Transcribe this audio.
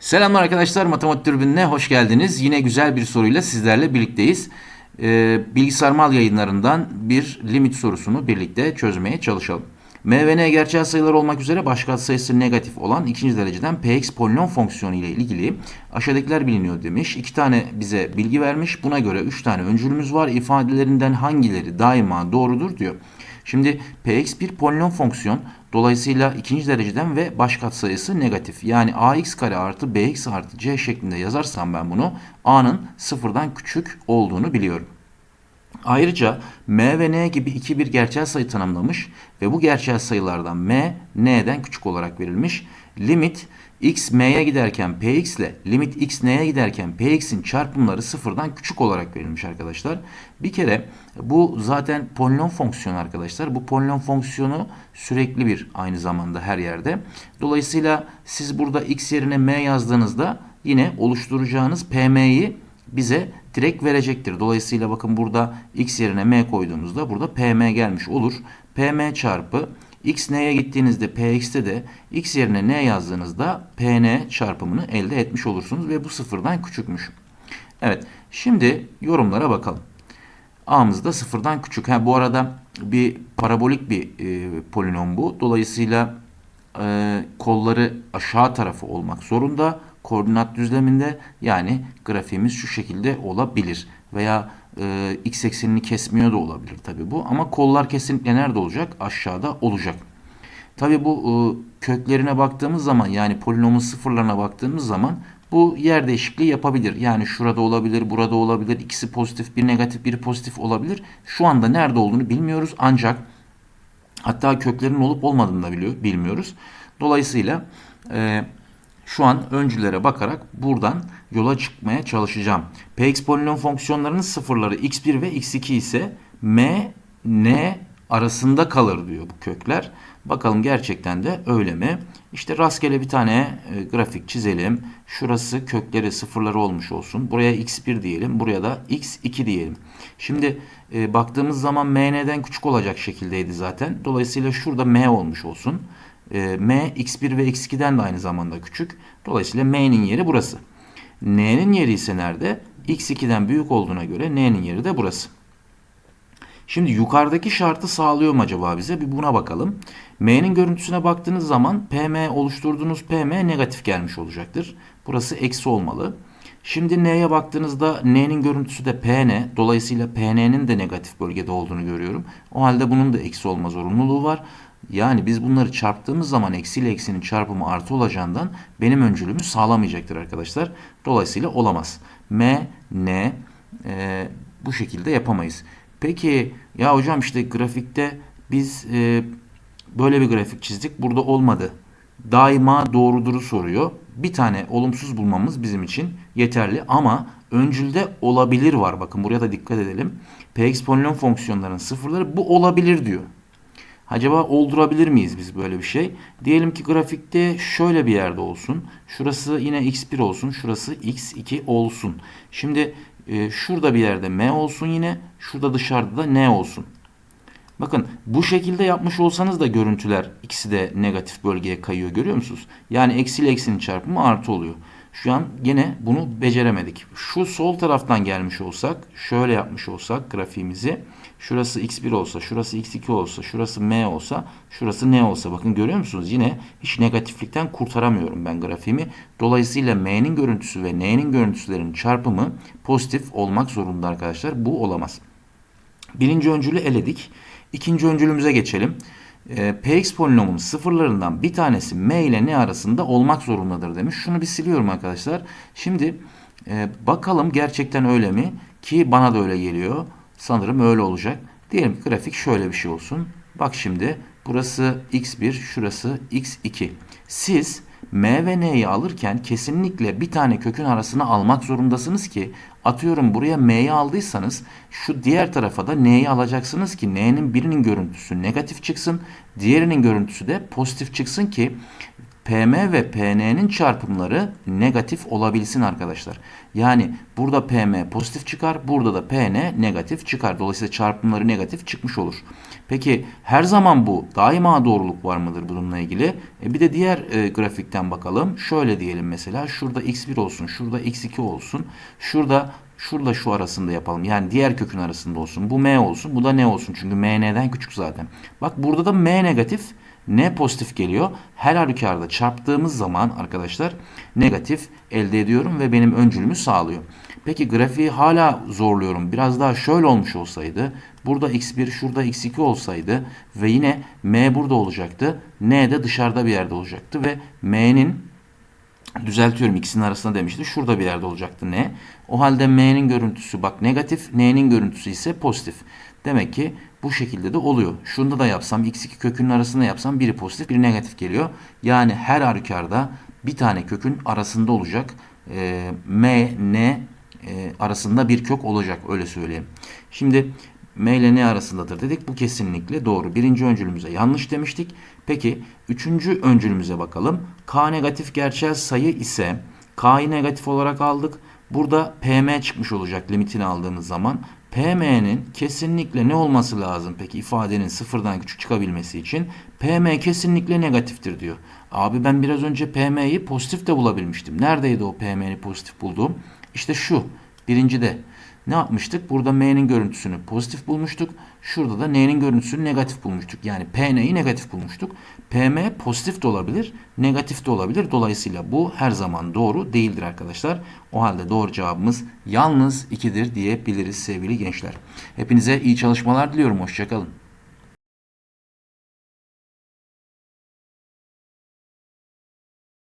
Selamlar arkadaşlar, Matematik Tribünü'ne hoş geldiniz. Yine güzel bir soruyla sizlerle birlikteyiz. Ee, bilgisayar mal yayınlarından bir limit sorusunu birlikte çözmeye çalışalım. M ve N gerçel sayılar olmak üzere baş katsayısı negatif olan ikinci dereceden px polinom fonksiyonu ile ilgili aşağıdakiler biliniyor demiş. İki tane bize bilgi vermiş. Buna göre üç tane öncülümüz var. İfadelerinden hangileri daima doğrudur diyor. Şimdi px bir polinom fonksiyon. Dolayısıyla ikinci dereceden ve baş katsayısı negatif. Yani ax kare artı bx artı c şeklinde yazarsam ben bunu a'nın sıfırdan küçük olduğunu biliyorum. Ayrıca m ve n gibi iki bir gerçel sayı tanımlamış ve bu gerçel sayılardan m n'den küçük olarak verilmiş. Limit x m'ye giderken px ile limit x n'ye giderken px'in çarpımları sıfırdan küçük olarak verilmiş arkadaşlar. Bir kere bu zaten polinom fonksiyonu arkadaşlar. Bu polinom fonksiyonu sürekli bir aynı zamanda her yerde. Dolayısıyla siz burada x yerine m yazdığınızda yine oluşturacağınız pm'yi bize direkt verecektir. Dolayısıyla bakın burada x yerine m koyduğumuzda burada pm gelmiş olur. pm çarpı x n'ye gittiğinizde px'te de x yerine n yazdığınızda pn çarpımını elde etmiş olursunuz ve bu sıfırdan küçükmüş. Evet şimdi yorumlara bakalım. A'mız da sıfırdan küçük. Ha, bu arada bir parabolik bir e, polinom bu. Dolayısıyla e, kolları aşağı tarafı olmak zorunda. Koordinat düzleminde yani grafiğimiz şu şekilde olabilir. Veya e, x eksenini kesmiyor da olabilir tabi bu. Ama kollar kesinlikle nerede olacak? Aşağıda olacak. Tabi bu e, köklerine baktığımız zaman yani polinomun sıfırlarına baktığımız zaman bu yer değişikliği yapabilir. Yani şurada olabilir, burada olabilir. İkisi pozitif, bir negatif, bir pozitif olabilir. Şu anda nerede olduğunu bilmiyoruz. Ancak hatta köklerin olup olmadığını da biliyor, bilmiyoruz. Dolayısıyla e, şu an öncülere bakarak buradan yola çıkmaya çalışacağım. Px polinom fonksiyonlarının sıfırları x1 ve x2 ise m, n arasında kalır diyor bu kökler. Bakalım gerçekten de öyle mi? İşte rastgele bir tane e, grafik çizelim. Şurası kökleri sıfırları olmuş olsun. Buraya x1 diyelim. Buraya da x2 diyelim. Şimdi e, baktığımız zaman m n'den küçük olacak şekildeydi zaten. Dolayısıyla şurada m olmuş olsun. E, m x1 ve x2'den de aynı zamanda küçük. Dolayısıyla m'nin yeri burası. n'nin yeri ise nerede? x2'den büyük olduğuna göre n'nin yeri de burası. Şimdi yukarıdaki şartı sağlıyor mu acaba bize? Bir buna bakalım. M'nin görüntüsüne baktığınız zaman PM oluşturduğunuz PM negatif gelmiş olacaktır. Burası eksi olmalı. Şimdi N'ye baktığınızda N'nin görüntüsü de PN. Dolayısıyla PN'nin de negatif bölgede olduğunu görüyorum. O halde bunun da eksi olma zorunluluğu var. Yani biz bunları çarptığımız zaman eksi ile eksinin çarpımı artı olacağından benim öncülümü sağlamayacaktır arkadaşlar. Dolayısıyla olamaz. M, N e, bu şekilde yapamayız. Peki ya hocam işte grafikte biz e, böyle bir grafik çizdik. Burada olmadı. Daima doğruduru soruyor. Bir tane olumsuz bulmamız bizim için yeterli ama öncülde olabilir var. Bakın buraya da dikkat edelim. Px polinom fonksiyonlarının sıfırları bu olabilir diyor. Acaba oldurabilir miyiz biz böyle bir şey? Diyelim ki grafikte şöyle bir yerde olsun. Şurası yine x1 olsun. Şurası x2 olsun. Şimdi e, şurada bir yerde m olsun yine. Şurada dışarıda da n olsun. Bakın bu şekilde yapmış olsanız da görüntüler ikisi de negatif bölgeye kayıyor görüyor musunuz? Yani eksi ile eksinin çarpımı artı oluyor. Şu an yine bunu beceremedik. Şu sol taraftan gelmiş olsak, şöyle yapmış olsak grafiğimizi, şurası x1 olsa, şurası x2 olsa, şurası m olsa, şurası n olsa. Bakın görüyor musunuz? Yine hiç negatiflikten kurtaramıyorum ben grafiğimi. Dolayısıyla m'nin görüntüsü ve n'nin görüntüsülerin çarpımı pozitif olmak zorunda arkadaşlar. Bu olamaz. Birinci öncülü eledik. İkinci öncülümüze geçelim. E, Px polinomunun sıfırlarından bir tanesi m ile n arasında olmak zorundadır demiş. Şunu bir siliyorum arkadaşlar. Şimdi e, bakalım gerçekten öyle mi? Ki bana da öyle geliyor. Sanırım öyle olacak. Diyelim grafik şöyle bir şey olsun. Bak şimdi burası x1, şurası x2. Siz m ve n'yi alırken kesinlikle bir tane kökün arasına almak zorundasınız ki atıyorum buraya m'yi aldıysanız şu diğer tarafa da n'yi alacaksınız ki n'nin birinin görüntüsü negatif çıksın diğerinin görüntüsü de pozitif çıksın ki PM ve PN'nin çarpımları negatif olabilsin arkadaşlar. Yani burada PM pozitif çıkar, burada da PN negatif çıkar. Dolayısıyla çarpımları negatif çıkmış olur. Peki her zaman bu daima doğruluk var mıdır bununla ilgili? E bir de diğer e, grafikten bakalım. Şöyle diyelim mesela şurada x1 olsun, şurada x2 olsun. Şurada şurada şu arasında yapalım. Yani diğer kökün arasında olsun. Bu m olsun, bu da ne olsun. Çünkü m n'den küçük zaten. Bak burada da m negatif, n pozitif geliyor. Her halükarda çarptığımız zaman arkadaşlar negatif elde ediyorum ve benim öncülümü sağlıyor. Peki grafiği hala zorluyorum. Biraz daha şöyle olmuş olsaydı, burada x1, şurada x2 olsaydı ve yine m burada olacaktı. n de dışarıda bir yerde olacaktı ve m'nin düzeltiyorum ikisinin arasında demişti. Şurada bir yerde olacaktı n. O halde m'nin görüntüsü bak negatif, n'nin görüntüsü ise pozitif. Demek ki bu şekilde de oluyor. Şunda da yapsam x2 kökünün arasında yapsam biri pozitif biri negatif geliyor. Yani her halükarda bir tane kökün arasında olacak. E, m, n e, arasında bir kök olacak öyle söyleyeyim. Şimdi M ile N arasındadır dedik. Bu kesinlikle doğru. Birinci öncülümüze yanlış demiştik. Peki üçüncü öncülümüze bakalım. K negatif gerçel sayı ise K'yı negatif olarak aldık. Burada PM çıkmış olacak limitini aldığımız zaman. PM'nin kesinlikle ne olması lazım peki ifadenin sıfırdan küçük çıkabilmesi için? PM kesinlikle negatiftir diyor. Abi ben biraz önce PM'yi pozitif de bulabilmiştim. Neredeydi o PM'ni pozitif bulduğum? İşte şu. Birincide ne yapmıştık? Burada M'nin görüntüsünü pozitif bulmuştuk. Şurada da N'nin görüntüsünü negatif bulmuştuk. Yani PN'yi negatif bulmuştuk. PM pozitif de olabilir, negatif de olabilir. Dolayısıyla bu her zaman doğru değildir arkadaşlar. O halde doğru cevabımız yalnız 2'dir diyebiliriz sevgili gençler. Hepinize iyi çalışmalar diliyorum. Hoşçakalın.